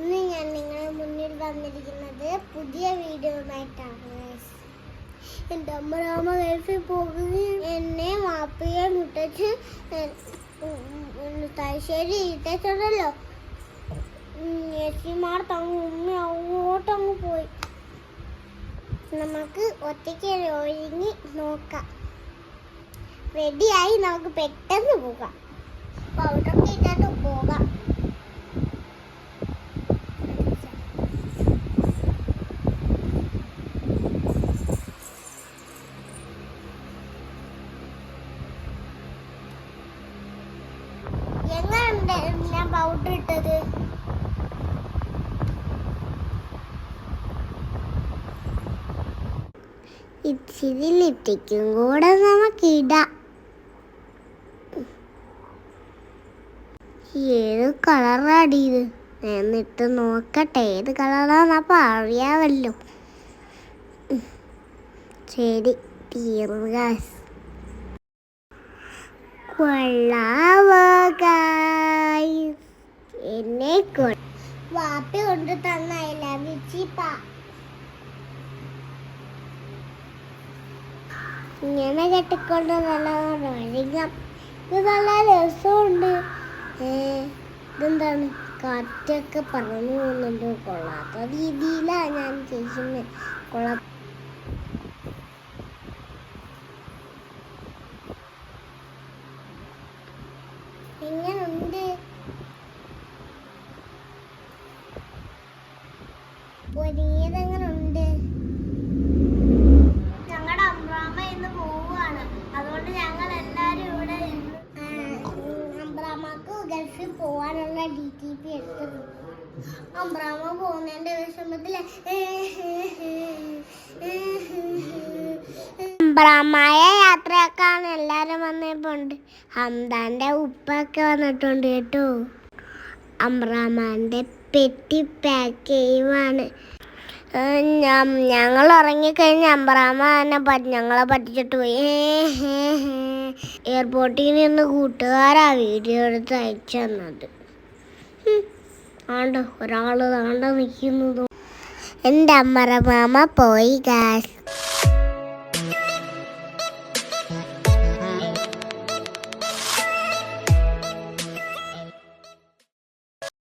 ഇന്ന് ഞാൻ നിങ്ങളുടെ മുന്നിൽ വന്നിരിക്കുന്നത് പുതിയ വീഡിയോയുമായിട്ടാണ്. എന്റെ അമ്മ രാമ ഗൾഫിൽ പോകുകയും എന്നെ മാപ്പിയെ മുട്ടച്ച് തലശ്ശേരി ഇട്ടച്ചുണ്ടല്ലോ ചേച്ചിമാർ തങ്ങ് ഉമ്മ അങ്ങോട്ടങ്ങ് പോയി. നമുക്ക് ഒറ്റയ്ക്ക് ഒഴുങ്ങി നോക്കാം. റെഡിയായി നമുക്ക് പെട്ടെന്ന് പോകാം. പൗഡർ ഇട്ടാൽ ഞാൻ പൗഡർ ഇട്ടത്. ഇച്ചിരി ലിപ്റ്റിക്കും കൂടെ നമുക്ക് ഇടാം ഏത് കളറാടി ഇത്? എന്നിട്ട് നോക്കട്ടെ. ഏത് കളറാന്നപ്പോ അറിയാമല്ലോ ശരി തീർന്നു കൊള്ളാവോ? കൊണ്ട് തന്നയില്ല ഐ ലവ് ചിപ്പ ഇങ്ങനെ കെട്ടിക്കൊണ്ട് നല്ലോണം ഒഴുകാം ഇത് നല്ല രസമുണ്ട്. ഇതെന്താണ്? കാറ്റൊക്കെ പറഞ്ഞു പോകുന്നുണ്ട്. കൊള്ളാത്ത രീതിയിലാണ് ഞാൻ ചെയ്യുന്നത് കൊള്ളാ എങ്ങനുണ്ട് അമ്പ്രാമ ഇന്ന് അതുകൊണ്ട് ഇവിടെ പോകുന്നതിന്റെ അമ്പ്രാമായ യാത്രയാക്കാൻ എല്ലാരും വന്നിട്ടുണ്ട്. ഹംദാന്റെ ഉപ്പൊക്കെ വന്നിട്ടുണ്ട് കേട്ടോ. അമ്രാമാന്റെ പെട്ടി പാക്ക് ചെയ്യുവാണ്. ഞങ്ങൾ ഉറങ്ങിക്കഴിഞ്ഞ് അമ്പറാമ തന്നെ ഞങ്ങളെ പറ്റിച്ചിട്ട് പോയി. എയർപോർട്ടിൽ നിന്ന് കൂട്ടുകാരാ വീഡിയോ എടുത്ത് അയച്ചു തന്നത്. ആണ്ട് ഒരാൾ താണ്ട നിൽക്കുന്നതും. എന്റെ അമ്മറ മാമ പോയി ഗാസ്